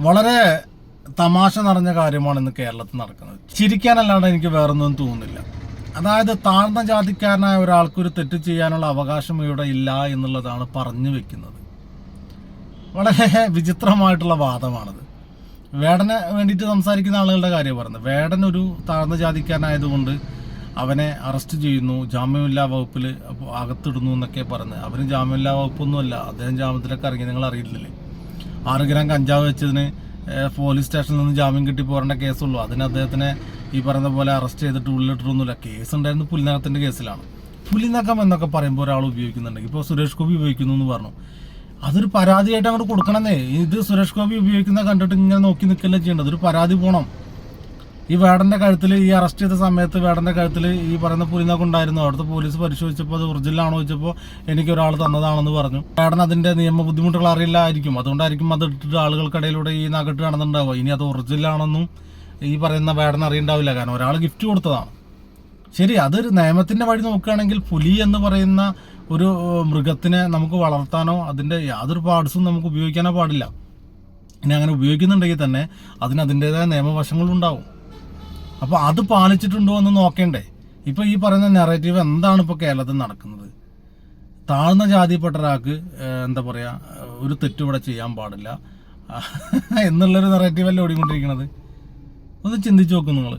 വളരെ തമാശ നിറഞ്ഞ കാര്യമാണ് ഇന്ന് കേരളത്തിൽ നടക്കുന്നത്. ചിരിക്കാനല്ലാണ്ട് എനിക്ക് വേറൊന്നും തോന്നുന്നില്ല. അതായത് താഴ്ന്ന ജാതിക്കാരനായ ഒരാൾക്കൊരു തെറ്റ് ചെയ്യാനുള്ള അവകാശം ഇവിടെ ഇല്ല എന്നുള്ളതാണ് പറഞ്ഞു വെക്കുന്നത്. വളരെ വിചിത്രമായിട്ടുള്ള വാദമാണത്. വേടനെ വേണ്ടിയിട്ട് സംസാരിക്കുന്ന ആളുകളുടെ കാര്യം പറയുന്നത്. വേടൻ ഒരു താഴ്ന്ന ജാതിക്കാരനായതുകൊണ്ട് അവനെ അറസ്റ്റ് ചെയ്യുന്നു ജാമ്യമില്ലാ വകുപ്പിൽ അകത്തിടുന്നു എന്നൊക്കെ പറഞ്ഞ്. അവന് ജാമ്യമില്ലാ വകുപ്പൊന്നുമല്ല. അദ്ദേഹം ജാമ്യത്തിലൊക്കെ ഇറങ്ങി. നിങ്ങൾ അറിയില്ലല്ലേ ആറ് ഗ്രാം കഞ്ചാവ് വെച്ചതിന് പോലീസ് സ്റ്റേഷനിൽ നിന്ന് ജാമ്യം കിട്ടി പോരേണ്ട കേസുള്ളൂ. അതിന് അദ്ദേഹത്തിനെ ഈ പറയുന്ന പോലെ അറസ്റ്റ് ചെയ്തിട്ട് ഉള്ളിലിട്ടൊന്നുമില്ല കേസ് ഉണ്ടായിരുന്നു കേസിലാണ്. പുലിനകം എന്നൊക്കെ പറയുമ്പോൾ ഒരാൾ ഉപയോഗിക്കുന്നുണ്ടെങ്കിൽ. ഇപ്പോൾ സുരേഷ് ഗോപി ഉപയോഗിക്കുന്നു എന്ന് പറഞ്ഞു. അതൊരു പരാതിയായിട്ട് അങ്ങോട്ട് കൊടുക്കണമെന്നേ. ഇത് സുരേഷ് ഗോപി ഉപയോഗിക്കുന്ന കണ്ടിട്ട് ഇങ്ങനെ നോക്കി നിൽക്കല്ലേ ചെയ്യേണ്ടത്? ഒരു പരാതി പോണം. ഈ വേടന്റെ കഴുത്തിൽ ഈ അറസ്റ്റ് ചെയ്ത സമയത്ത് വേടന്റെ കഴുത്തിൽ ഈ പറയുന്ന പുലിനൊക്കെ ഉണ്ടായിരുന്നു. അവിടുത്തെ പോലീസ് പരിശോധിച്ചപ്പോൾ അത് ഒറിജിനലാണോ ചോദിച്ചപ്പോൾ എനിക്ക് ഒരാൾ തന്നതാണെന്ന് പറഞ്ഞു. വേടൻ അതിന്റെ നിയമ ബുദ്ധിമുട്ടുകൾ അറിയില്ലായിരിക്കും. അതുകൊണ്ടായിരിക്കും അത് ഇട്ടിട്ട് ആളുകൾക്കിടയിലൂടെ ഈ നഗട്ട് നടന്നിട്ടുണ്ടാവുക ഇനി അത് ഒറിജിനലാണെന്നും ഈ പറയുന്ന വേടൻ അറിയണ്ടാവില്ല. കാരണം ഒരാൾ ഗിഫ്റ്റ് കൊടുത്തതാണ്. ശരി അതൊരു നിയമത്തിന്റെ വഴി നോക്കുകയാണെങ്കിൽ പുലി എന്ന് പറയുന്ന ഒരു മൃഗത്തിനെ നമുക്ക് വളർത്താനോ അതിന്റെ യാതൊരു പാർട്സും നമുക്ക് ഉപയോഗിക്കാനോ പാടില്ല. ഇനി അങ്ങനെ ഉപയോഗിക്കുന്നുണ്ടെങ്കിൽ തന്നെ അതിന് അതിന്റെതായ നിയമവശങ്ങളുണ്ടാവും. അപ്പോൾ അത് പാലിച്ചിട്ടുണ്ടോ എന്ന് നോക്കേണ്ടേ. ഇപ്പൊ ഈ പറയുന്ന നെറേറ്റീവ് എന്താണ് ഇപ്പോൾ കേരളത്തിൽ നടക്കുന്നത്? താഴ്ന്ന ജാതിപ്പെട്ട ഒരാൾക്ക് എന്താ പറയാ ഒരു തെറ്റ് ഇവിടെ ചെയ്യാൻ പാടില്ല. എന്നുള്ളൊരു നെറേറ്റീവ് അല്ലേ ഓടിക്കൊണ്ടിരിക്കുന്നത് ഒന്ന് ചിന്തിച്ചു നോക്കും നിങ്ങൾ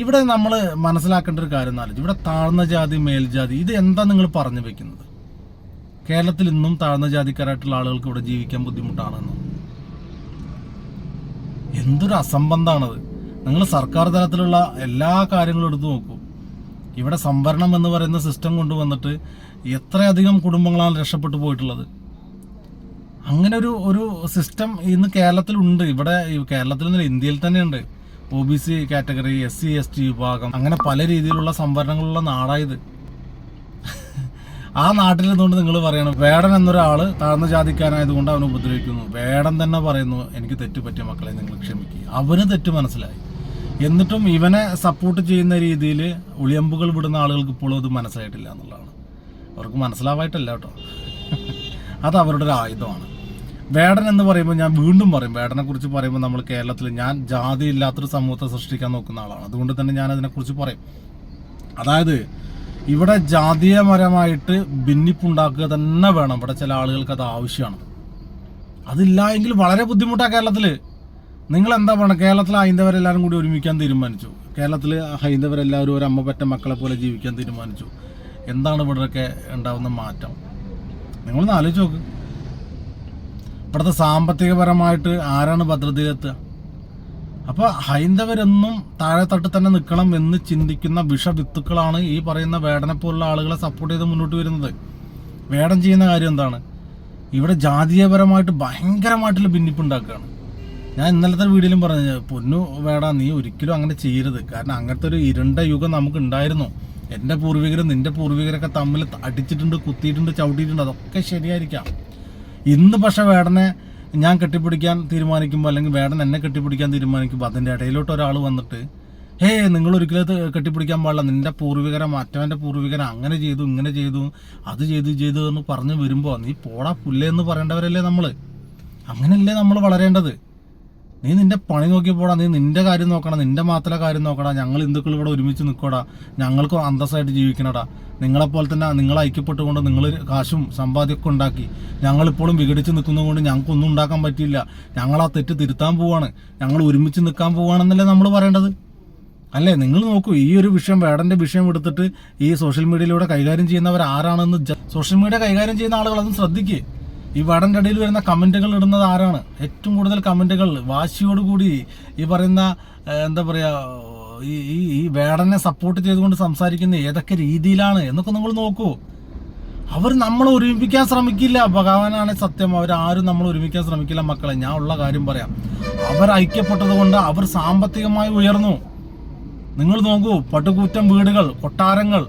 ഇവിടെ നമ്മൾ മനസ്സിലാക്കേണ്ട ഒരു കാര്യം എന്നാലും ഇവിടെ താഴ്ന്ന ജാതി മേൽജാതി ഇത് എന്താ നിങ്ങൾ പറഞ്ഞു വെക്കുന്നത്? കേരളത്തിൽ ഇന്നും താഴ്ന്ന ജാതിക്കാരായിട്ടുള്ള ആളുകൾക്ക് ഇവിടെ ജീവിക്കാൻ ബുദ്ധിമുട്ടാണെന്ന്? എന്തൊരു അസംബന്ധമാണത് നിങ്ങൾ സർക്കാർ തലത്തിലുള്ള എല്ലാ കാര്യങ്ങളും എടുത്തു നോക്കൂ. ഇവിടെ സംവരണം എന്ന് പറയുന്ന സിസ്റ്റം കൊണ്ടുവന്നിട്ട് എത്രയധികം കുടുംബങ്ങളാണ് രക്ഷപ്പെട്ടു പോയിട്ടുള്ളത്. അങ്ങനെ ഒരു ഒരു സിസ്റ്റം ഇന്ന് കേരളത്തിലുണ്ട്. ഇവിടെ കേരളത്തിൽ നിന്ന് ഇന്ത്യയിൽ തന്നെയുണ്ട്. O B C category S C S T വിഭാഗം. അങ്ങനെ പല രീതിയിലുള്ള സംവരണങ്ങളുള്ള നാടായത്. ആ നാട്ടിൽ നിന്നുകൊണ്ട് നിങ്ങൾ പറയണം വേടൻ എന്നൊരാൾ താഴ്ന്ന ജാതിക്കാരായതുകൊണ്ട് അവനെ ഉപദ്രവിക്കുന്നു. വേടൻ തന്നെ പറയുന്നു എനിക്ക് തെറ്റ് പറ്റിയ മക്കളെ നിങ്ങൾ ക്ഷമിക്കുക. അവന് തെറ്റ് മനസ്സിലായി. എന്നിട്ടും ഇവനെ സപ്പോർട്ട് ചെയ്യുന്ന രീതിയിൽ ഉളിയമ്പുകൾ വിടുന്ന ആളുകൾക്ക് ഇപ്പോഴും അത് മനസ്സിലായിട്ടില്ല എന്നുള്ളതാണ്. അവർക്ക് മനസ്സിലാവായിട്ടല്ല കേട്ടോ. അത് അവരുടെ ഒരു ആയുധമാണ്. വേടൻ എന്ന് പറയുമ്പോൾ ഞാൻ വീണ്ടും പറയും വേടനെ കുറിച്ച് പറയുമ്പോൾ നമ്മൾ കേരളത്തിൽ ഞാൻ ജാതി ഇല്ലാത്തൊരു സമൂഹത്തെ സൃഷ്ടിക്കാൻ നോക്കുന്ന ആളാണ്. അതുകൊണ്ട് തന്നെ ഞാൻ അതിനെക്കുറിച്ച് പറയും. അതായത് ഇവിടെ ജാതീയപരമായിട്ട് ഭിന്നിപ്പുണ്ടാക്കുക തന്നെ വേണം. ഇവിടെ ചില ആളുകൾക്ക് അത് ആവശ്യമാണ്. അതില്ല എങ്കിൽ വളരെ ബുദ്ധിമുട്ടാണ് കേരളത്തിൽ നിങ്ങൾ എന്താ പറയുക കേരളത്തിലെ ഹൈന്ദവരെല്ലാവരും കൂടി ഒരുമിക്കാൻ തീരുമാനിച്ചു. കേരളത്തിൽ ഹൈന്ദവരെല്ലാവരും ഒരു അമ്മ പറ്റ മക്കളെ പോലെ ജീവിക്കാൻ തീരുമാനിച്ചു. എന്താണ് ഇവിടെയൊക്കെ ഉണ്ടാകുന്ന മാറ്റം? നിങ്ങളൊന്ന് ആലോചിച്ച് നോക്ക്. ഇവിടുത്തെ സാമ്പത്തികപരമായിട്ട് ആരാണ് ഭദ്രതയിലെത്തുക? അപ്പോൾ ഹൈന്ദവരെന്നും താഴെത്തട്ട് തന്നെ നിൽക്കണം എന്ന് ചിന്തിക്കുന്ന വിഷവിത്തുക്കളാണ് ഈ പറയുന്ന വേടനെ പോലുള്ള ആളുകളെ സപ്പോർട്ട് ചെയ്ത് മുന്നോട്ട് വരുന്നത്. വേടം ചെയ്യുന്ന കാര്യം എന്താണ്? ഇവിടെ ജാതീയപരമായിട്ട് ഭയങ്കരമായിട്ടുള്ള ഭിന്നിപ്പുണ്ടാക്കുകയാണ്. ഞാൻ ഇന്നലത്തെ വീഡിയോയിലും പറഞ്ഞു പൊന്നു വേടാ നീ ഒരിക്കലും അങ്ങനെ ചെയ്യരുത്. കാരണം അങ്ങനത്തെ ഒരു ഇരുണ്ട യുഗം നമുക്ക് ഉണ്ടായിരുന്നു എന്റെ പൂർവികരും നിന്റെ പൂർവികരൊക്കെ തമ്മിൽ അടിച്ചിട്ടുണ്ട് കുത്തിയിട്ടുണ്ട് ചവിട്ടിയിട്ടുണ്ട്. അതൊക്കെ ശരിയായിരിക്കാം. ഇന്ന് പക്ഷെ വേടനെ ഞാൻ കെട്ടിപ്പിടിക്കാൻ തീരുമാനിക്കുമ്പോൾ അല്ലെങ്കിൽ വേടൻ എന്നെ കെട്ടിപ്പിടിക്കാൻ തീരുമാനിക്കുമ്പോൾ അതിന്റെ ഇടയിലോട്ട് ഒരാൾ വന്നിട്ട് ഹേ നിങ്ങൾ ഒരിക്കലും കെട്ടിപ്പിടിക്കാൻ പാടില്ല. നിന്റെ പൂർവികര മറ്റവന്റെ പൂർവികരെ അങ്ങനെ ചെയ്തു ഇങ്ങനെ ചെയ്തു അത് ചെയ്തു ചെയ്തു എന്ന് പറഞ്ഞു വരുമ്പോൾ നീ പോടാ പുല്ലേ എന്ന് പറയേണ്ടവരല്ലേ നമ്മൾ അങ്ങനെയല്ലേ നമ്മൾ വളരേണ്ടത്. നീ നിന്റെ പണി നോക്കി പോടാ നീ നിന്റെ കാര്യം നോക്കണം നിന്റെ മാത്രമേ കാര്യം നോക്കടാ ഞങ്ങൾ ഹിന്ദുക്കൾ ഇവിടെ ഒരുമിച്ച് നിൽക്കോടാ ഞങ്ങൾക്കും അന്തസ്സായിട്ട് ജീവിക്കണടാ. നിങ്ങളെപ്പോലെ തന്നെ നിങ്ങൾ ഐക്യപ്പെട്ടുകൊണ്ട് നിങ്ങൾ കാശും സമ്പാദ്യമൊക്കെ ഉണ്ടാക്കി ഞങ്ങളിപ്പോഴും വിഘടിച്ച് നിൽക്കുന്നതുകൊണ്ട് ഞങ്ങൾക്കൊന്നും ഉണ്ടാക്കാൻ പറ്റിയില്ല. ഞങ്ങൾ ആ തെറ്റ് തിരുത്താൻ പോവാണ്. ഞങ്ങൾ ഒരുമിച്ച് നിൽക്കാൻ പോവാണെന്നല്ലേ നമ്മൾ പറയേണ്ടത്? അല്ലേ? നിങ്ങൾ നോക്കൂ ഈ ഒരു വിഷയം വേടന്റെ വിഷയം എടുത്തിട്ട് ഈ സോഷ്യൽ മീഡിയയിലൂടെ കൈകാര്യം ചെയ്യുന്നവർ ആരാണെന്ന് സോഷ്യൽ മീഡിയ കൈകാര്യം ചെയ്യുന്ന ആളുകൾ അതും ശ്രദ്ധിക്കുക ഈ വടന്റെ ഇടയിൽ വരുന്ന കമന്റുകൾ ഇടുന്നത് ആരാണ്? ഏറ്റവും കൂടുതൽ കമന്റുകൾ വാശിയോടുകൂടി ഈ പറയുന്ന എന്താ പറയുക ഈ ഈ വേടനെ സപ്പോർട്ട് ചെയ്തുകൊണ്ട് സംസാരിക്കുന്ന ഏതൊക്കെ രീതിയിലാണ്? എന്നൊക്കെ നിങ്ങൾ നോക്കൂ. അവർ നമ്മളെ ഒരുമിപ്പിക്കാൻ ശ്രമിക്കില്ല. ഭഗവാനാണ് സത്യം. അവരാരും നമ്മൾ ഒരുമിക്കാൻ ശ്രമിക്കില്ല മക്കളെ. ഞാൻ ഉള്ള കാര്യം പറയാം. അവർ ഐക്യപ്പെട്ടത് കൊണ്ട് അവർ സാമ്പത്തികമായി ഉയർന്നു. നിങ്ങൾ നോക്കൂ പട്ടുകൂറ്റം വീടുകൾ കൊട്ടാരങ്ങൾ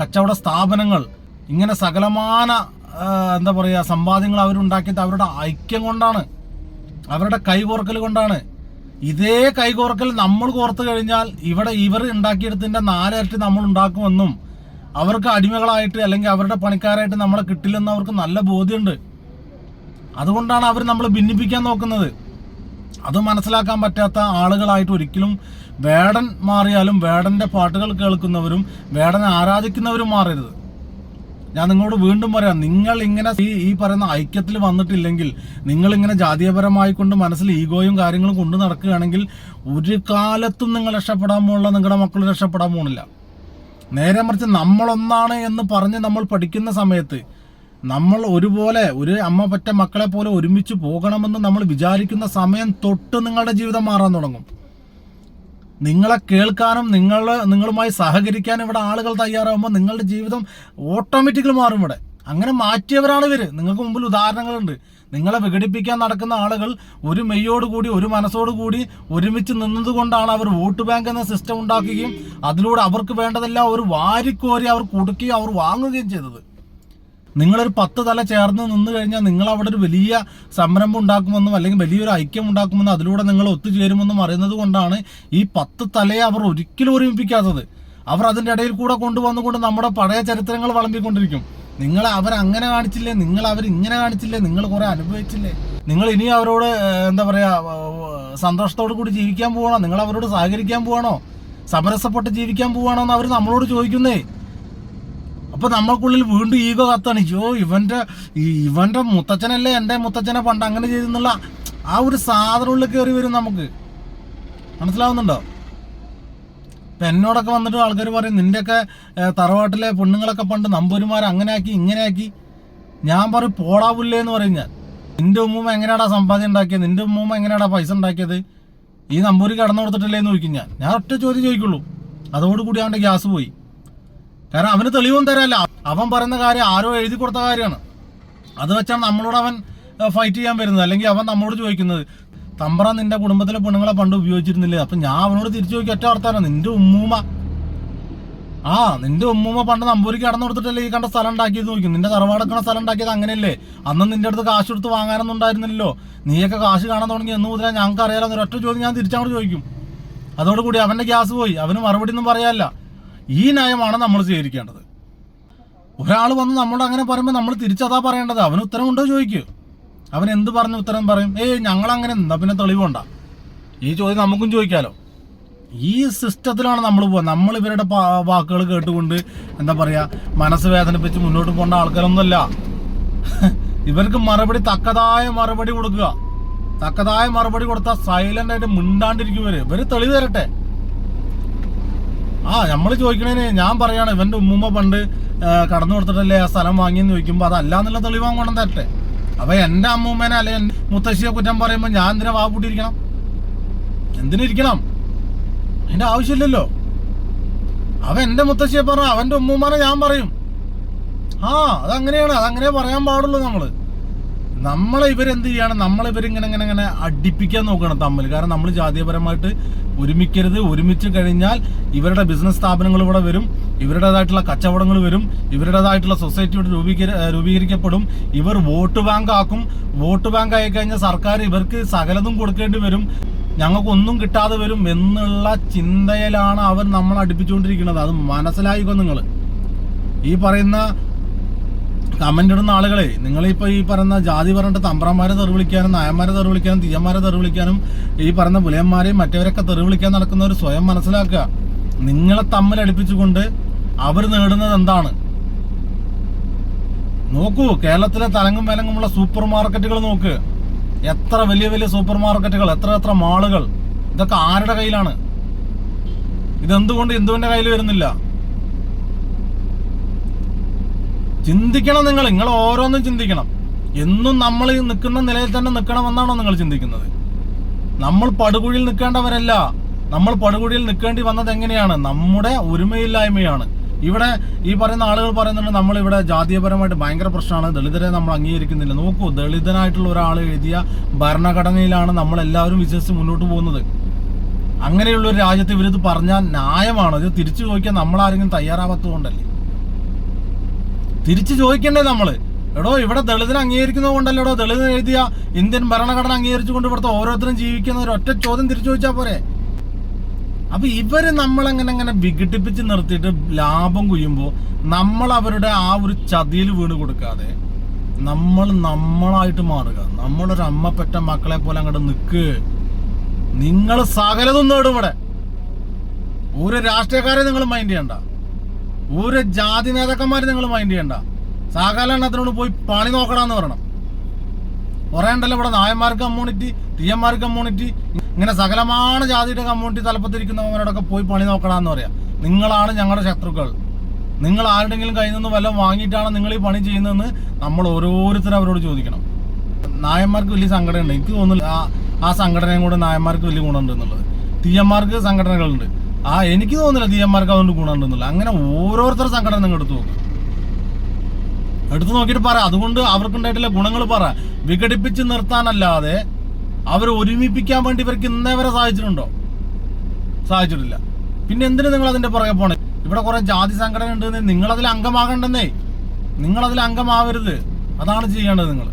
കച്ചവട സ്ഥാപനങ്ങൾ ഇങ്ങനെ സകലമാന എന്താ പറയുക സമ്പാദ്യങ്ങൾ അവരുണ്ടാക്കിയത് അവരുടെ ഐക്യം കൊണ്ടാണ്. അവരുടെ കൈകോർക്കൽ കൊണ്ടാണ്. ഇതേ കൈകോർക്കൽ നമ്മൾ കോർത്ത് കഴിഞ്ഞാൽ ഇവിടെ ഇവർ ഉണ്ടാക്കിയെടുത്തിന്റെ നാലിരട്ടി നമ്മൾ ഉണ്ടാക്കുമെന്നും അവർക്ക് അടിമകളായിട്ട് അല്ലെങ്കിൽ അവരുടെ പണിക്കാരായിട്ട് നമ്മളെ കിട്ടില്ലെന്ന് അവർക്ക് നല്ല ബോധ്യമുണ്ട്. അതുകൊണ്ടാണ് അവർ നമ്മൾ ഭിന്നിപ്പിക്കാൻ നോക്കുന്നത്. അത് മനസ്സിലാക്കാൻ പറ്റാത്ത ആളുകളായിട്ട് ഒരിക്കലും വേടൻ മാറിയാലും വേടന്റെ പാട്ടുകൾ കേൾക്കുന്നവരും വേടനെ ആരാധിക്കുന്നവരും മാറരുത്. ഞാൻ നിങ്ങളോട് വീണ്ടും പറയാം നിങ്ങൾ ഇങ്ങനെ ഈ ഈ പറയുന്ന ഐക്യത്തിൽ വന്നിട്ടില്ലെങ്കിൽ നിങ്ങൾ ഇങ്ങനെ ജാതീയപരമായി കൊണ്ട് മനസ്സിൽ ഈഗോയും കാര്യങ്ങളും കൊണ്ടു നടക്കുകയാണെങ്കിൽ ഒരു കാലത്തും നിങ്ങൾ രക്ഷപ്പെടാൻ പോകുന്നില്ല നിങ്ങളുടെ മക്കൾ രക്ഷപ്പെടാൻ പോകുന്നില്ല നേരെ മറിച്ച് നമ്മളൊന്നാണ് എന്ന് പറഞ്ഞ് നമ്മൾ പഠിക്കുന്ന സമയത്ത് നമ്മൾ ഒരുപോലെ ഒരു അമ്മ പറ്റ മക്കളെ പോലെ ഒരുമിച്ച് പോകണമെന്ന് നമ്മൾ വിചാരിക്കുന്ന സമയം തൊട്ട് നിങ്ങളുടെ ജീവിതം മാറാൻ തുടങ്ങും. നിങ്ങളെ കേൾക്കാനും നിങ്ങൾ നിങ്ങളുമായി സഹകരിക്കാനും ഇവിടെ ആളുകൾ തയ്യാറാകുമ്പോൾ നിങ്ങളുടെ ജീവിതം ഓട്ടോമാറ്റിക്കലി മാറും ഇവിടെ. അങ്ങനെ മാറ്റിയവരാണ് ഇവർ നിങ്ങൾക്ക് മുമ്പിൽ ഉദാഹരണങ്ങളുണ്ട്. നിങ്ങളെ വിഘടിപ്പിക്കാൻ നടക്കുന്ന ആളുകൾ ഒരു മെയ്യോട് കൂടി ഒരു മനസ്സോട് കൂടി ഒരുമിച്ച് നിന്നതുകൊണ്ടാണ് അവർ വോട്ട് ബാങ്ക് എന്ന സിസ്റ്റം ഉണ്ടാക്കുകയും അതിലൂടെ അവർക്ക് വേണ്ടതെല്ലാം അവർ വാരിക്കോരി അവർ കൊടുക്കുകയും അവർ വാങ്ങുകയും ചെയ്തത്. നിങ്ങളൊരു പത്ത് തല ചേർന്ന് നിന്ന് കഴിഞ്ഞാൽ നിങ്ങൾ അവിടെ ഒരു വലിയ സംരംഭം ഉണ്ടാക്കുമെന്നും അല്ലെങ്കിൽ വലിയൊരു ഐക്യം ഉണ്ടാക്കുമെന്നും അതിലൂടെ നിങ്ങൾ ഒത്തുചേരുമെന്നും അറിയുന്നത് കൊണ്ടാണ് ഈ പത്ത് തലയെ അവർ ഒരിക്കലും ഒരുമിപ്പിക്കാത്തത്. അവർ അതിന്റെ ഇടയിൽ കൂടെ കൊണ്ടുവന്നുകൊണ്ട് നമ്മുടെ പഴയ ചരിത്രങ്ങൾ വളമ്പിക്കൊണ്ടിരിക്കും. നിങ്ങൾ അവർ അങ്ങനെ കാണിച്ചില്ലേ? നിങ്ങൾ അവർ ഇങ്ങനെ കാണിച്ചില്ലേ? നിങ്ങൾ കുറെ അനുഭവിച്ചില്ലേ? നിങ്ങൾ ഇനി അവരോട് എന്താ പറയാ സന്തോഷത്തോടു കൂടി ജീവിക്കാൻ പോവാണോ? നിങ്ങൾ അവരോട് സഹകരിക്കാൻ പോവാണോ? സമരസപ്പെട്ട് ജീവിക്കാൻ പോവാണോ എന്ന് അവർ നമ്മളോട് ചോദിക്കുന്നേ. അപ്പൊ നമ്മൾക്കുള്ളിൽ വീണ്ടും ഈഗോ കത്താണ് യോ ഇവന്റെ ഇവന്റെ മുത്തച്ഛനല്ലേ എന്റെ മുത്തച്ഛനെ പണ്ട് അങ്ങനെ ചെയ്തെന്നുള്ള ആ ഒരു സാധനമുള്ളിൽ കയറി വരും നമുക്ക്. മനസ്സിലാവുന്നുണ്ടോ? ഇപ്പൊ എന്നോടൊക്കെ വന്നിട്ട് ആൾക്കാർ പറയും നിന്റെയൊക്കെ തറവാട്ടിലെ പെണ്ണുങ്ങളൊക്കെ പണ്ട് നമ്പൂരിമാർ അങ്ങനെ ആക്കി ഇങ്ങനെ ആക്കി ഞാൻ പറയും പോടാവില്ലേ എന്ന് പറയും ഞാൻ. നിന്റെ ഉമ്മൂമ്മ എങ്ങനെയാടാ സമ്പാദ്യം ഉണ്ടാക്കിയത് നിന്റെ ഉമ്മൂമ്മ എങ്ങനെയാടാ പൈസ ഉണ്ടാക്കിയത്? ഈ നമ്പൂരി കടന്നു കൊടുത്തിട്ടില്ലേ എന്ന് ചോദിക്കും ഞാൻ. ഞാൻ ഒറ്റ ചോദ്യം ചോദിക്കുള്ളൂ. അതോടുകൂടി അവന്റെ ഗ്യാസ് പോയി. കാരണം അവന് തെളിവും തരാല്ല. അവൻ പറയുന്ന കാര്യം ആരോ എഴുതി കൊടുത്ത കാര്യമാണ്. അത് വെച്ചാണ് നമ്മളോട് അവൻ ഫൈറ്റ് ചെയ്യാൻ വരുന്നത്. അല്ലെങ്കിൽ അവൻ നമ്മളോട് ചോദിക്കുന്നത് തമ്പറ നിന്റെ കുടുംബത്തിലെ പെണ്ണുങ്ങളെ പണ്ട് ഉപയോഗിച്ചിരുന്നില്ലേ? അപ്പൊ ഞാൻ അവനോട് തിരിച്ചു ചോദിക്കും ഒറ്റ വർത്താനം നിന്റെ ഉമ്മൂമ്മ. ആ നിന്റെ ഉമ്മൂമ്മ പണ്ട് നമ്പൂരിക്ക് കടന്നു കൊടുത്തിട്ടല്ലേ ഈ കണ്ട സ്ഥലം ഉണ്ടാക്കിയത് നോക്കും നിന്റെ തറവാടക്കണ സ്ഥലം ഉണ്ടാക്കിയത് അങ്ങനെയല്ലേ? അന്ന് നിന്റെ അടുത്ത് കാശ് കൊടുത്ത് വാങ്ങാനൊന്നും ഉണ്ടായിരുന്നില്ലല്ലോ. നീയൊക്കെ കാശ് കാണാൻ തുടങ്ങി. എന്ന് മുതലാ ഞങ്ങൾക്ക് അറിയാലോ ഒരൊറ്റ ചോദ്യം ഞാൻ തിരിച്ചങ്ങോട്ട് ചോദിക്കും. അതോടുകൂടി അവന്റെ ഗ്യാസ് പോയി. അവന് മറുപടി ഒന്നും പറയാല്ല ഈ നയമാണ് നമ്മൾ സ്വീകരിക്കേണ്ടത്. ഒരാൾ വന്ന് നമ്മളോട് അങ്ങനെ പറയുമ്പോൾ നമ്മൾ തിരിച്ചതാ പറയേണ്ടത്? അവന് ഉത്തരമുണ്ടോ ചോദിക്കൂ. അവൻ എന്ത് പറഞ്ഞ് ഉത്തരം പറയും? ഏയ് ഞങ്ങൾ അങ്ങനെ എന്താ പിന്നെ തെളിവുണ്ട. ഈ ചോദ്യം നമുക്കും ചോദിക്കാലോ. ഈ സിസ്റ്റത്തിലാണ് നമ്മൾ പോകുന്നത് നമ്മൾ ഇവരുടെ വാക്കുകൾ കേട്ടുകൊണ്ട് എന്താ പറയുക മനസ്സ് വേദനിപ്പിച്ച് മുന്നോട്ട് പോകേണ്ട ആൾക്കാരൊന്നുമല്ല. ഇവർക്ക് മറുപടി തക്കതായ മറുപടി കൊടുക്കുക. തക്കതായ മറുപടി കൊടുത്താൽ സൈലന്റ് ആയിട്ട് മിണ്ടാണ്ടിരിക്കും ഇവർ. ഇവർ തെളിവ് തരട്ടെ. ആ നമ്മൾ ചോദിക്കണേന് ഞാൻ പറയാണ് ഇവന്റെ ഉമ്മുമ്മ പണ്ട് കടന്നു കൊടുത്തിട്ടല്ലേ ആ സ്ഥലം വാങ്ങിയെന്ന് ചോദിക്കുമ്പോൾ അതല്ല എന്നുള്ള തെളിവാൻ കൊണ്ടു തരട്ടെ. അപ്പൊ എന്റെ അമ്മൂമ്മേനെ അല്ലെ മുത്തശ്ശിയെ കുറ്റം പറയുമ്പോൾ ഞാൻ എന്തിനാ വാ പൂട്ടിയിരിക്കണം? എന്തിനിരിക്കണം അതിന്റെ ആവശ്യമില്ലല്ലോ. അവൻ എന്റെ മുത്തശ്ശിയെ പറ അവന്റെ ഉമ്മൂമ്മനെ ഞാൻ പറയും. ആ അതങ്ങനെയാണ് അതങ്ങനെ പറയാൻ പാടുള്ളൂ നമ്മൾ. നമ്മളെ ഇവരെന്ത് ചെയ്യാണ്? നമ്മളെ ഇവരിങ്ങനെ ഇങ്ങനെ ഇങ്ങനെ അടിപ്പിക്കാൻ നോക്കണം തമ്മിൽ. കാരണം നമ്മൾ ജാതീയപരമായിട്ട് ഒരുമിക്കരുത്. ഒരുമിച്ച് കഴിഞ്ഞാൽ ഇവരുടെ ബിസിനസ് സ്ഥാപനങ്ങൾ ഇവിടെ വരും. ഇവരുടേതായിട്ടുള്ള കച്ചവടങ്ങൾ വരും. ഇവരുടേതായിട്ടുള്ള സൊസൈറ്റി ഇവിടെ രൂപീകര രൂപീകരിക്കപ്പെടും. ഇവർ വോട്ട് ബാങ്ക് ആക്കും. വോട്ട് ബാങ്ക് ആയി കഴിഞ്ഞാൽ സർക്കാർ ഇവർക്ക് സകലതും കൊടുക്കേണ്ടി വരും. ഞങ്ങൾക്കൊന്നും കിട്ടാതെ വരും എന്നുള്ള ചിന്തയിലാണ് അവർ നമ്മൾ അടുപ്പിച്ചുകൊണ്ടിരിക്കുന്നത്. അത് മനസ്സിലായിക്കോ നിങ്ങൾ? ഈ പറയുന്ന കമന്റ് ഇടുന്ന ആളുകളെ നിങ്ങളിപ്പോ ഈ പറയുന്ന ജാതി പറഞ്ഞിട്ട് തമ്പ്രന്മാരെ തെറി വിളിക്കാനും നായന്മാരെ തെറി വിളിക്കാനും തീയന്മാരെ തെറി വിളിക്കാനും ഈ പറയുന്ന പുലയന്മാരെയും മറ്റവരൊക്കെ തെറി വിളിക്കാൻ നടക്കുന്നവർ സ്വയം മനസ്സിലാക്കുക. നിങ്ങളെ തമ്മിൽ അടുപ്പിച്ചുകൊണ്ട് അവർ നേടുന്നത് എന്താണ്? നോക്കൂ കേരളത്തിലെ തലങ്ങും വിലങ്ങുമുള്ള സൂപ്പർ മാർക്കറ്റുകൾ നോക്ക്. എത്ര വലിയ വലിയ സൂപ്പർ മാർക്കറ്റുകൾ എത്ര എത്ര മാളുകൾ. ഇതൊക്കെ ആരുടെ കയ്യിലാണ്? ഇതെന്തുകൊണ്ട് ഹിന്ദുവിന്റെ കയ്യിൽ വരുന്നില്ല? ചിന്തിക്കണം നിങ്ങൾ. നിങ്ങൾ ഓരോന്നും ചിന്തിക്കണം. എന്നും നമ്മൾ നിൽക്കുന്ന നിലയിൽ തന്നെ നിൽക്കണമെന്നാണോ നിങ്ങൾ ചിന്തിക്കുന്നത്? നമ്മൾ പടുകുഴിയിൽ നിൽക്കേണ്ടവരല്ല. നമ്മൾ പടുകുഴിയിൽ നിൽക്കേണ്ടി വന്നത് എങ്ങനെയാണ്? നമ്മുടെ ഒരുമയില്ലായ്മയാണ്. ഇവിടെ ഈ പറയുന്ന ആളുകൾ പറയുന്നുണ്ട് നമ്മൾ ഇവിടെ ജാതീയപരമായിട്ട് ഭയങ്കര പ്രശ്നമാണ്. ദളിതരെ നമ്മൾ അംഗീകരിക്കുന്നില്ല. നോക്കൂ ദളിതനായിട്ടുള്ള ഒരാൾ എഴുതിയ ഭരണഘടനയിലാണ് നമ്മൾ എല്ലാവരും വിശ്വസിച്ച് മുന്നോട്ട് പോകുന്നത്. അങ്ങനെയുള്ള ഒരു രാജ്യത്ത് ഇവരിത് പറഞ്ഞാൽ ന്യായമാണ്? ഇത് തിരിച്ചു ചോദിക്കാൻ നമ്മളാരെങ്കിലും തയ്യാറാവാത്തതുകൊണ്ടല്ലേ? തിരിച്ചു ചോദിക്കണ്ടേ നമ്മൾ? എടോ ഇവിടെ ദളിതനെ അംഗീകരിക്കുന്നത് കൊണ്ടല്ലോ എടോ ദളിതൻ എഴുതിയ ഇന്ത്യൻ ഭരണഘടന അംഗീകരിച്ചുകൊണ്ട് ഇവിടുത്തെ ഓരോരുത്തരും ജീവിക്കുന്ന ഒരു ഒറ്റ ചോദ്യം തിരിച്ചു ചോദിച്ചാ പോരെ? അപ്പൊ ഇവർ നമ്മളങ്ങനെ അങ്ങനെ വിഘടിപ്പിച്ച് നിർത്തിയിട്ട് ലാഭം കുയ്യുമ്പോ നമ്മൾ അവരുടെ ആ ഒരു ചതിയിൽ വീണ് കൊടുക്കാതെ നമ്മൾ നമ്മളായിട്ട് മാറുക. നമ്മളൊരു അമ്മ പെറ്റ മക്കളെ പോലെ അങ്ങോട്ട് നിൽക്ക് നിങ്ങൾ സകലതും നേടും ഇവിടെ. ഒരു രാഷ്ട്രീയക്കാരെ നിങ്ങൾ മൈൻഡ് ചെയ്യണ്ട. ഒരു ജാതി നേതാക്കന്മാർ നിങ്ങൾ മൈൻഡ് ചെയ്യണ്ട. സാകാല എണ്ണത്തിനോട് പോയി പണി നോക്കണമെന്ന് പറയണം. പറയണ്ടല്ലോ ഇവിടെ നായന്മാർക്ക് കമ്മ്യൂണിറ്റി തീയന്മാർക്ക് കമ്മ്യൂണിറ്റി ഇങ്ങനെ സകലമാണ് ജാതിയുടെ കമ്മ്യൂണിറ്റി തലപ്പത്തിരിക്കുന്നവരോടൊക്കെ പോയി പണി നോക്കണമെന്ന് പറയാം. നിങ്ങളാണ് ഞങ്ങളുടെ ശത്രുക്കൾ. നിങ്ങൾ ആരുടെങ്കിലും കയ്യിൽ നിന്ന് വല്ലതും വാങ്ങിയിട്ടാണ് നിങ്ങൾ ഈ പണി ചെയ്യുന്നതെന്ന് നമ്മൾ ഓരോരുത്തരും അവരോട് ചോദിക്കണം. നായന്മാർക്ക് വലിയ സംഘടനയുണ്ട് എനിക്ക് തോന്നുന്നില്ല ആ സംഘടനയും കൂടെ നായന്മാർക്ക് വലിയ ഗുണമുണ്ട് എന്നുള്ളത്. തീയന്മാർക്ക് സംഘടനകളുണ്ട്. ആ എനിക്ക് തോന്നുന്നില്ല തീയന്മാർക്ക് അതുകൊണ്ട് ഗുണമുണ്ട് അങ്ങനെ ഓരോരുത്തരുടെ സംഘടന നിങ്ങൾ എടുത്തു നോക്കും. എടുത്തു നോക്കിയിട്ട് പറ. അതുകൊണ്ട് അവർക്കുണ്ടായിട്ടുള്ള ഗുണങ്ങൾ പറ. വിഘടിപ്പിച്ച് നിർത്താനല്ലാതെ അവരെ ഒരുമിപ്പിക്കാൻ വേണ്ടി ഇവർക്ക് ഇന്നേ വരെ സാധിച്ചിട്ടുണ്ടോ? സാധിച്ചിട്ടില്ല. പിന്നെ എന്തിനു നിങ്ങൾ അതിന്റെ പുറകെ പോണേ? ഇവിടെ കുറെ ജാതി സംഘടന ഉണ്ട് നിങ്ങൾ അതിൽ അംഗമാകണ്ടെന്നേ. നിങ്ങൾ അതിൽ അംഗമാവരുത്. അതാണ് ചെയ്യേണ്ടത് നിങ്ങൾ.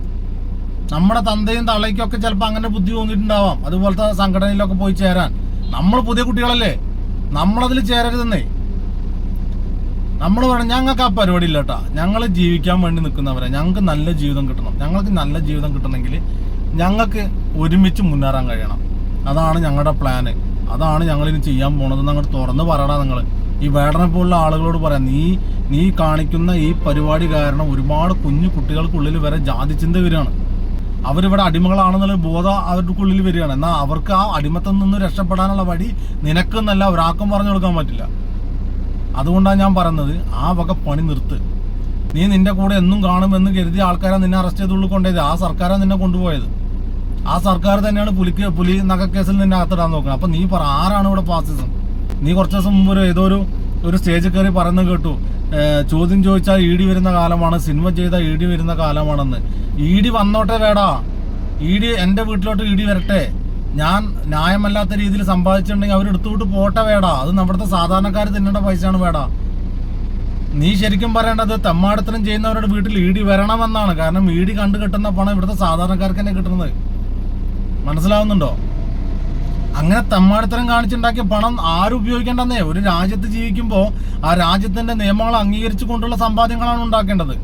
നമ്മുടെ തന്തയും തള്ളയ്ക്കും ഒക്കെ ചിലപ്പോൾ അങ്ങനെ ബുദ്ധി തോന്നിയിട്ടുണ്ടാവാം. അതുപോലത്തെ സംഘടനയിലൊക്കെ പോയി ചേരാൻ. നമ്മൾ പുതിയ കുട്ടികളല്ലേ? നമ്മളതിൽ ചേരരുതെന്നേ. നമ്മൾ വേണം ഞങ്ങൾക്ക് ആ പരിപാടി ഇല്ല കേട്ടോ ഞങ്ങൾ ജീവിക്കാൻ വേണ്ടി നിൽക്കുന്നവരെ. ഞങ്ങൾക്ക് നല്ല ജീവിതം കിട്ടണം. ഞങ്ങൾക്ക് നല്ല ജീവിതം കിട്ടണമെങ്കിൽ ഞങ്ങൾക്ക് ഒരുമിച്ച് മുന്നേറാൻ കഴിയണം. അതാണ് ഞങ്ങളുടെ പ്ലാന് അതാണ് ഞങ്ങൾ ഇനി ചെയ്യാൻ പോണത് അങ്ങോട്ട് തുറന്ന് പറയണം നിങ്ങൾ ഈ വേടനെ പോലുള്ള ആളുകളോട് പറയാം. നീ നീ കാണിക്കുന്ന ഈ പരിപാടി കാരണം ഒരുപാട് കുഞ്ഞു കുട്ടികൾക്കുള്ളിൽ വരെ ജാതി ചിന്ത വരികയാണ്. അവരിവിടെ അടിമകളാണെന്നുള്ള ബോധം അവർക്കുള്ളിൽ വരികയാണ്. എന്നാൽ അവർക്ക് ആ അടിമത്തം നിന്ന് രക്ഷപ്പെടാനുള്ള വഴി നിനക്കെന്നല്ല ഒരാൾക്കും പറഞ്ഞു കൊടുക്കാൻ പറ്റില്ല. അതുകൊണ്ടാണ് ഞാൻ പറയുന്നത് ആ വക പണി നിർത്ത്. നീ നിന്റെ കൂടെ എന്നും കാണുമെന്ന് കരുതി ആൾക്കാരെ നിന്നെ അറസ്റ്റ് ചെയ്തുള്ളിൽ കൊണ്ടുപോയത്. ആ സർക്കാരാണ് നിന്നെ കൊണ്ടുപോയത്. ആ സർക്കാർ തന്നെയാണ് പുലിക്ക് പുലി നഗക്കേസിൽ നിന്നെ അകത്തിടാൻ നോക്കുന്നത്. അപ്പൊ നീ പറ ആരാണ് ഇവിടെ ഫാസിസം നീ കുറച്ച് ദിവസം മുമ്പ് ഏതോ ഒരു ഒരു സ്റ്റേജിൽ കയറി പറയുന്നത് കേട്ടു. ചോദ്യം ചോദിച്ചാൽ ഇ ഡി വരുന്ന കാലമാണ് സിനിമ ചെയ്താൽ ഇ ഡി വരുന്ന കാലമാണെന്ന്. ഇ ഡി വന്നോട്ടെ വേടാ. ഇ ഡി എന്റെ വീട്ടിലോട്ട് ഇ ഡി വരട്ടെ. ഞാൻ ന്യായമല്ലാത്ത രീതിയിൽ സമ്പാദിച്ചിട്ടുണ്ടെങ്കിൽ അവർ എടുത്തുവിട്ട് പോട്ടെ വേടാ. അത് നമ്മുടെ സാധാരണക്കാർ തിന്നേണ്ട പൈസയാണ് വേടാ. നീ ശരിക്കും പറയേണ്ടത് തെമ്മാടത്തനം ചെയ്യുന്നവരുടെ വീട്ടിൽ ഇ ഡി വരണമെന്നാണ്. കാരണം ഇ ഡി കണ്ടു കിട്ടുന്ന പണം ഇവിടുത്തെ സാധാരണക്കാർക്ക് തന്നെ കിട്ടുന്നത്. മനസ്സിലാവുന്നുണ്ടോ? അങ്ങനെ തെമ്മാടിത്തരം കാണിച്ചുണ്ടാക്കിയ പണം ആരും ഉപയോഗിക്കേണ്ടെന്നേ. ഒരു രാജ്യത്ത് ജീവിക്കുമ്പോൾ ആ രാജ്യത്തിന്റെ നിയമങ്ങൾ അംഗീകരിച്ചു കൊണ്ടുള്ള സമ്പാദ്യങ്ങളാണ് ഉണ്ടാക്കേണ്ടത്.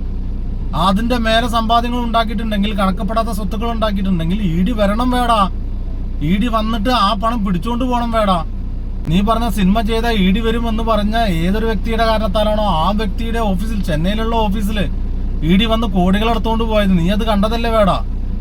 അതിന്റെ മേലെ സമ്പാദ്യങ്ങൾ ഉണ്ടാക്കിയിട്ടുണ്ടെങ്കിൽ കണക്കപ്പെടാത്ത സ്വത്തുക്കൾ ഉണ്ടാക്കിയിട്ടുണ്ടെങ്കിൽ ഇ ഡി വരണം വേടാ. ഇ ഡി വന്നിട്ട് ആ പണം പിടിച്ചുകൊണ്ട് പോകണം വേടാ. നീ പറഞ്ഞ സിനിമ ചെയ്ത ഇ ഡി വരുമെന്ന് പറഞ്ഞ ഏതൊരു വ്യക്തിയുടെ കാരണത്താലാണോ ആ വ്യക്തിയുടെ ഓഫീസിൽ ചെന്നൈയിലുള്ള ഓഫീസിൽ ഇ ഡി വന്ന് കോടികൾ എടുത്തുകൊണ്ട് പോയത്? നീ അത് കണ്ടതല്ലേ വേടാ.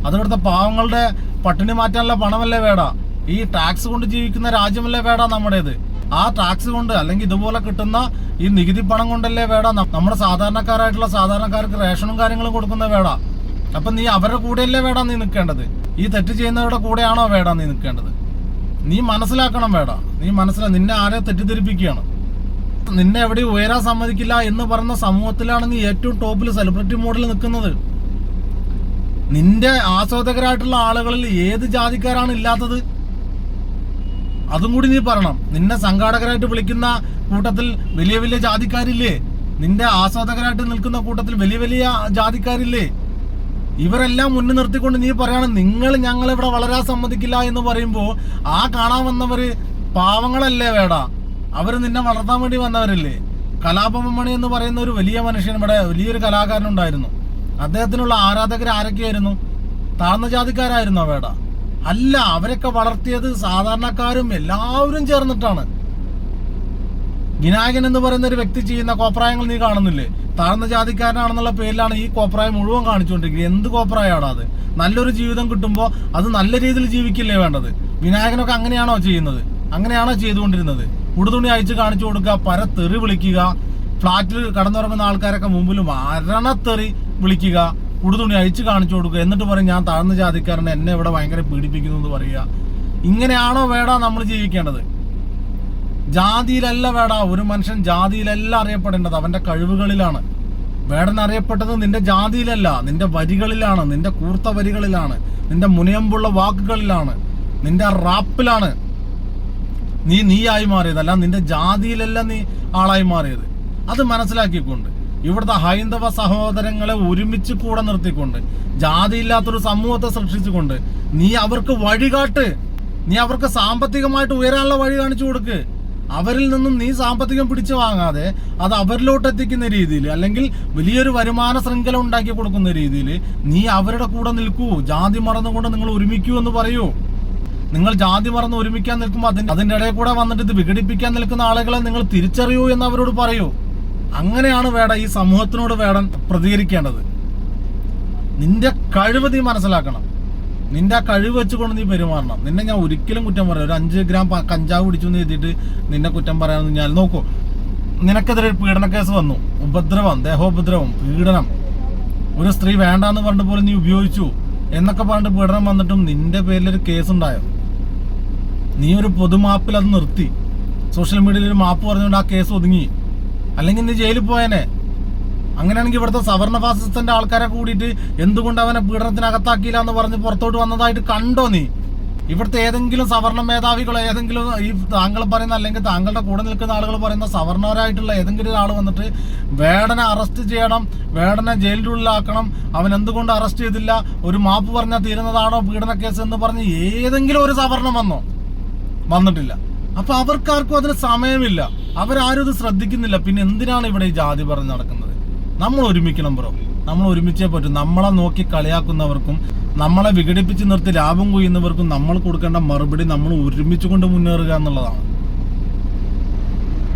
അതിവിടുത്തെ പാവങ്ങളുടെ പട്ടിണി മാറ്റാനുള്ള പണമല്ലേ വേടാ. ഈ ടാക്സ് കൊണ്ട് ജീവിക്കുന്ന രാജ്യമല്ലേ വേടാ നമ്മുടേത്? ആ ടാക്സ് കൊണ്ട് അല്ലെങ്കിൽ ഇതുപോലെ കിട്ടുന്ന ഈ നികുതി പണം കൊണ്ടല്ലേ വേടാ നമ്മുടെ സാധാരണക്കാരായിട്ടുള്ള സാധാരണക്കാർക്ക് റേഷനും കാര്യങ്ങളും കൊടുക്കുന്ന വേടാ. അപ്പൊ നീ അവരുടെ കൂടെയല്ലേ വേടാ നീ നിൽക്കേണ്ടത്? ഈ തെറ്റ് ചെയ്യുന്നവരുടെ കൂടെയാണോ വേടാ നീ നിൽക്കേണ്ടത്? നീ മനസ്സിലാക്കണം വേടാ. നീ മനസ്സിലാ നിന്നെ ആരെ തെറ്റിദ്ധരിപ്പിക്കുകയാണ്? നിന്നെ എവിടെ ഉയരാൻ സമ്മതിക്കില്ല എന്ന് പറയുന്ന സമൂഹത്തിലാണ് നീ ഏറ്റവും ടോപ്പിൽ സെലിബ്രിറ്റി മോഡിൽ നിൽക്കുന്നത്. നിന്റെ ആസ്വാദകരായിട്ടുള്ള ആളുകളിൽ ഏത് ജാതിക്കാരാണ് ഇല്ലാത്തത്? അതും കൂടി നീ പറയണം. നിന്നെ സംഘാടകരായിട്ട് വിളിക്കുന്ന കൂട്ടത്തിൽ വലിയ വലിയ ജാതിക്കാരില്ലേ? നിന്റെ ആസ്വാദകരായിട്ട് നിൽക്കുന്ന കൂട്ടത്തിൽ വലിയ വലിയ ജാതിക്കാരില്ലേ? ഇവരെല്ലാം മുന്നിൽ നിർത്തിക്കൊണ്ട് നീ പറയണം നിങ്ങൾ ഞങ്ങൾ ഇവിടെ വളരാൻ സമ്മതിക്കില്ല എന്ന് പറയുമ്പോൾ ആ കാണാൻ വന്നവര് പാവങ്ങളല്ലേ വേട? അവർ നിന്നെ വളർത്താൻ വേണ്ടി വന്നവരല്ലേ? കലാപമണി എന്ന് പറയുന്ന ഒരു വലിയ മനുഷ്യൻ ഇവിടെ വലിയൊരു കലാകാരനുണ്ടായിരുന്നു അദ്ദേഹത്തിനുള്ള ആരാധകർ ആരൊക്കെയായിരുന്നു? താഴ്ന്ന ജാതിക്കാരായിരുന്നോ വേട? അല്ല അവരൊക്കെ വളർത്തിയത് സാധാരണക്കാരും എല്ലാവരും ചേർന്നിട്ടാണ്. വിനായകൻ എന്ന് പറയുന്ന ഒരു വ്യക്തി ചെയ്യുന്ന കോപ്രായങ്ങൾ നീ കാണുന്നില്ലേ? താഴ്ന്ന ജാതിക്കാരനാണെന്നുള്ള പേരിലാണ് ഈ കോപ്രായം മുഴുവൻ കാണിച്ചുകൊണ്ടിരിക്കുന്നത്. എന്ത് കോപ്രായമാണ് അത്? നല്ലൊരു ജീവിതം കിട്ടുമ്പോൾ അത് നല്ല രീതിയിൽ ജീവിക്കില്ലേ വേണ്ടത്? വിനായകനൊക്കെ അങ്ങനെയാണോ ചെയ്യുന്നത്? അങ്ങനെയാണോ ചെയ്തുകൊണ്ടിരുന്നത്? ഉടുതുണി അയച്ച് കാണിച്ചു കൊടുക്കുക പര തെറി വിളിക്കുക ഫ്ളാറ്റിൽ കടന്നുറങ്ങുന്ന ആൾക്കാരൊക്കെ മുമ്പിൽ മരണത്തെറി വിളിക്കുക. ഉടുതുണി അഴിച്ചു കാണിച്ചു കൊടുക്കുക. എന്നിട്ട് പറയും ഞാൻ താഴ്ന്ന ജാതിക്കാരനെ എന്നെ ഇവിടെ ഭയങ്കര പീഡിപ്പിക്കുന്നു എന്ന് പറയുക. ഇങ്ങനെയാണോ വേടാ നമ്മൾ ജീവിക്കേണ്ടത്? ജാതിയിലല്ല വേടാ. ഒരു മനുഷ്യൻ ജാതിയിലല്ല അറിയപ്പെടേണ്ടത്. അവന്റെ കഴിവുകളിലാണ്. വേടൻ അറിയപ്പെട്ടത് നിന്റെ ജാതിയിലല്ല. നിന്റെ വരികളിലാണ്. നിന്റെ കൂർത്ത വരികളിലാണ്. നിന്റെ മുനയമ്പുള്ള വാക്കുകളിലാണ്. നിന്റെ റാപ്പിലാണ്. നീ നീയായി മാറിയത് അല്ല നിന്റെ ജാതിയിലല്ല നീ ആളായി മാറിയത്. അത് മനസ്സിലാക്കിക്കൊണ്ട്. ഇവിടുത്തെ ഹൈന്ദവ സഹോദരങ്ങളെ ഒരുമിച്ച് കൂടെ നിർത്തിക്കൊണ്ട് ജാതിയില്ലാത്തൊരു സമൂഹത്തെ സൃഷ്ടിച്ചുകൊണ്ട് നീ അവർക്ക് വഴികാട്ട് നീ അവർക്ക് സാമ്പത്തികമായിട്ട് ഉയരാനുള്ള വഴി കാണിച്ചു കൊടുക്ക്. അവരിൽ നിന്നും നീ സാമ്പത്തികം പിടിച്ചു വാങ്ങാതെ അത് അവരിലോട്ട് എത്തിക്കുന്ന രീതിയിൽ അല്ലെങ്കിൽ വലിയൊരു വരുമാന ശൃംഖല ഉണ്ടാക്കി കൊടുക്കുന്ന രീതിയിൽ നീ അവരുടെ കൂടെ നിൽക്കൂ. ജാതി മറന്നുകൊണ്ട് നിങ്ങൾ ഒരുമിക്കൂ എന്ന് പറയൂ. നിങ്ങൾ ജാതി മറന്ന് ഒരുമിക്കാൻ നിൽക്കുമ്പോൾ അതിന്റെ അതിന്റെ ഇടയിൽ കൂടെ വന്നിട്ട് ഇത് വിഘടിപ്പിക്കാൻ നിൽക്കുന്ന ആളുകളെ നിങ്ങൾ തിരിച്ചറിയൂ എന്ന് അവരോട് പറയൂ. അങ്ങനെയാണ് വേട ഈ സമൂഹത്തിനോട് വേടൻ പ്രതികരിക്കേണ്ടത്. നിന്റെ കഴിവ് നീ മനസ്സിലാക്കണം. നിന്റെ ആ കഴിവ് വെച്ചുകൊണ്ട് നീ പെരുമാറണം. നിന്നെ ഞാൻ ഒരിക്കലും കുറ്റം പറയാം ഒരു അഞ്ച് ഗ്രാം കഞ്ചാവ് പിടിച്ചു എന്ന് എഴുതിയിട്ട് നിന്നെ കുറ്റം പറയാമെന്ന് ഞാൻ നോക്കൂ. നിനക്കെതിരെ ഒരു പീഡന കേസ് വന്നു. ഉപദ്രവം ദേഹോപദ്രവം പീഡനം. ഒരു സ്ത്രീ വേണ്ടാന്ന് പറഞ്ഞിട്ട് പോലും നീ ഉപയോഗിച്ചു എന്നൊക്കെ പറഞ്ഞിട്ട് പീഡനം വന്നിട്ടും നിന്റെ പേരിൽ ഒരു കേസ് ഉണ്ടായോ? നീ ഒരു പൊതുമാപ്പിൽ അത് നിർത്തി. സോഷ്യൽ മീഡിയയിൽ ഒരു മാപ്പ് പറഞ്ഞുകൊണ്ട് ആ കേസ് ഒതുങ്ങി. അല്ലെങ്കിൽ നീ ജയിലിൽ പോയനെ. അങ്ങനെയാണെങ്കിൽ ഇവിടുത്തെ സവർണ ഫാസിസ്റ്റന്റെ ആൾക്കാരെ കൂടിയിട്ട് എന്തുകൊണ്ട് അവനെ പീഡനത്തിനകത്താക്കിയില്ല എന്ന് പറഞ്ഞ് പുറത്തോട്ട് വന്നതായിട്ട് കണ്ടോ നീ? ഇവിടുത്തെ ഏതെങ്കിലും സവർണ മേധാവികളോ ഏതെങ്കിലും ഈ താങ്കൾ പറയുന്ന അല്ലെങ്കിൽ താങ്കളുടെ കൂടെ നിൽക്കുന്ന ആളുകൾ പറയുന്ന സവർണരായിട്ടുള്ള ഏതെങ്കിലും ഒരാൾ വന്നിട്ട് വേടനെ അറസ്റ്റ് ചെയ്യണം വേടനെ ജയിലിനുള്ളിലാക്കണം അവൻ എന്തുകൊണ്ട് അറസ്റ്റ് ചെയ്തില്ല ഒരു മാപ്പ് പറഞ്ഞാൽ തീരുന്നതാണോ പീഡന കേസ് എന്ന് പറഞ്ഞ് ഏതെങ്കിലും ഒരു സവർണം വന്നോ? വന്നിട്ടില്ല. അപ്പൊ അവർക്കാർക്കും അതിന് സമയമില്ല. അവരാരും ഇത് ശ്രദ്ധിക്കുന്നില്ല. പിന്നെ എന്തിനാണ് ഇവിടെ ഈ ജാതി പറഞ്ഞ് നടക്കുന്നത്? നമ്മൾ ഒരുമിക്കണം ബ്രോ. നമ്മൾ ഒരുമിച്ചേ പറ്റും. നമ്മളെ നോക്കി കളിയാക്കുന്നവർക്കും നമ്മളെ വിഘടിപ്പിച്ച് നിർത്തി ലാഭം കൊയ്യുന്നവർക്കും നമ്മൾ കൊടുക്കേണ്ട മറുപടി നമ്മൾ ഒരുമിച്ച് കൊണ്ട് മുന്നേറുക എന്നുള്ളതാണ്.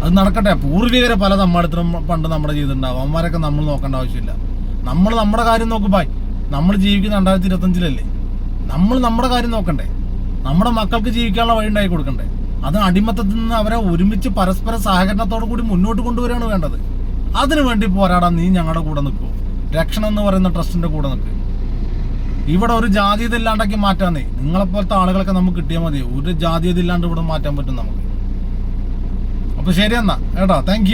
അത് നടക്കട്ടെ. പൂർവികരെ പല നമ്മടുത്തും പണ്ട് നമ്മുടെ ചെയ്തിട്ടുണ്ടാവും. അവന്മാരൊക്കെ നമ്മൾ നോക്കേണ്ട ആവശ്യമില്ല. നമ്മൾ നമ്മുടെ കാര്യം നോക്കും ബായ്. നമ്മൾ ജീവിക്കുന്ന രണ്ടായിരത്തി ഇരുപത്തഞ്ചിലല്ലേ? നമ്മൾ നമ്മുടെ കാര്യം നോക്കണ്ടേ? നമ്മുടെ മക്കൾക്ക് ജീവിക്കാനുള്ള വഴി ഉണ്ടാക്കി കൊടുക്കണ്ടേ? അത് അടിമത്തത്തിൽ നിന്ന് അവരെ ഒരുമിച്ച് പരസ്പര സഹകരണത്തോടു കൂടി മുന്നോട്ട് കൊണ്ടുവരികയാണ് വേണ്ടത്. അതിനു വേണ്ടി പോരാടാൻ നീ ഞങ്ങളുടെ കൂടെ നിൽക്കൂ. രക്ഷണം എന്ന് പറയുന്ന ട്രസ്റ്റിന്റെ കൂടെ നിൽക്ക്. ഇവിടെ ഒരു ജാതീയത ഇല്ലാണ്ടാക്കി മാറ്റാന്നേ നിങ്ങളെപ്പോലത്തെ ആളുകളൊക്കെ നമുക്ക് കിട്ടിയാൽ മതി. ഒരു ജാതി ഇല്ലാണ്ട് ഇവിടെ മാറ്റാൻ പറ്റും നമുക്ക്. അപ്പൊ ശരി എന്നാ. കേട്ടോ. താങ്ക്